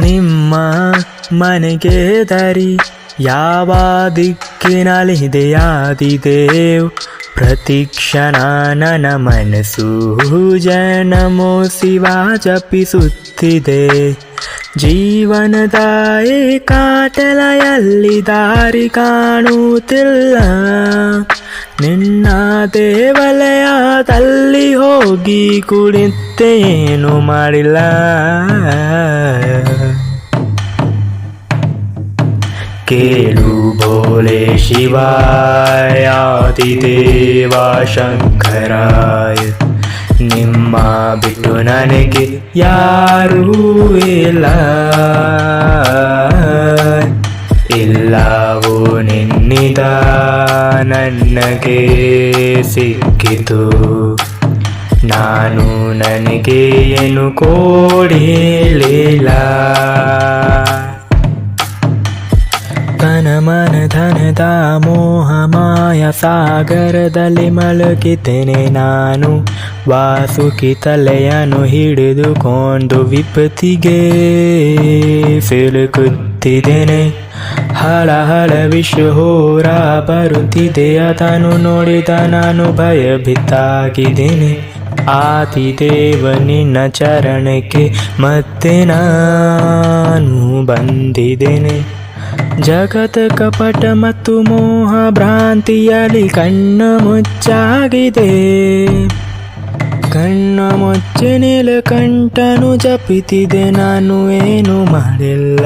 ನಿಮ್ಮ ಮನೆಗೆ ದಾರಿ ಯಾವ ದಿಕ್ಕಿನಲ್ಲಿದೆಯಾದಿದೇವ್ ಪ್ರತಿಕ್ಷಣ ನನ ಮನಸ್ಸು ಜನಮೋ ಶಿವ ಜಪಿಸುತ್ತಿದೆ. ಜೀವನದ ಕಾಟಲೆಯಲ್ಲಿ ದಾರಿ ಕಾಣುತ್ತಿಲ್ಲ. ನಿನ್ನ ದೇವಾಲಯದಲ್ಲಿ ಹೋಗಿ ಕುಳಿತೇನು ಮಾಡಿಲ್ಲ. ಬೋಲೆ ಶಿವಾಯ ಆದಿದೇವ ಶಂಕರಾಯ ನಿಮ್ಮ ಬಿಟ್ಟು ನನಗೆ ಯಾರೂ ಇಲ್ಲ. ಇಲ್ಲವೋ ನಿನ್ನಿದ ನನಗೆ ಸಿಕ್ಕಿತು ನಾನು ನನಗೆ ಏನು ಕೋಡಿಲಿಲ್ಲ. ತನ ಮನ ಧನ ದಾಮೋಹ ಮಾಯ ಸಾಗರದಲ್ಲಿ ಮಲಗಿದ್ದೇನೆ ನಾನು. ವಾಸುಕಿ ತಲೆಯನ್ನು ಹಿಡಿದುಕೊಂಡು ವಿಪತ್ತಿಗೆ ಸಿಲುಕುತ್ತಿದ್ದೇನೆ. ಹಳ ಹಳ ವಿಷಹೋರ ಬರುತ್ತಿದೆ, ಅದನ್ನು ನೋಡಿದ ನಾನು ಭಯಭೀತಾಗಿದ್ದೇನೆ ಆತಿದೇವ ನಿನ್ನ ಚರಣಕ್ಕೆ ಮತ್ತೆ ನಾನು ಬಂದಿದ್ದೇನೆ. ಜಗತ್ ಕಪಟ ಮತ್ತು ಮೋಹ ಭ್ರಾಂತಿಯಲ್ಲಿ ಕಣ್ಣ ಮುಚ್ಚಾಗಿದೆ. ಕಣ್ಣ ಮುಚ್ಚಿ ನೀಲಕಂಠನು ಜಪಿತಿದೆ, ನಾನು ಏನು ಮಾಡಿಲ್ಲ.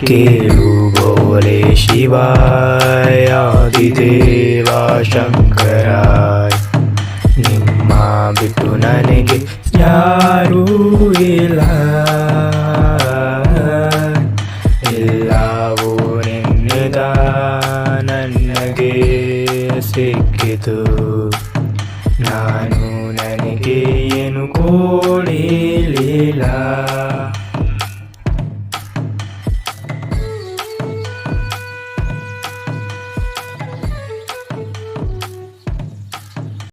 ಕೇಳು ಬೋಲೆ ಶಿವಾಯ, ಆದಿದೇವ ಶಂಕರಾಯ, ನಿಮ್ಮ ಬಿಟ್ಟು ನನಗೆ ಯಾರೂ ಇಲ್ಲ. ಎಲ್ಲವೂ ನಿನ್ನಿದ ನನಗೆ ಸಿಕ್ಕಿತು. ನಾನು ನನಗೆ ಏನು ಕೋಡಿಲಿಲ್ಲ.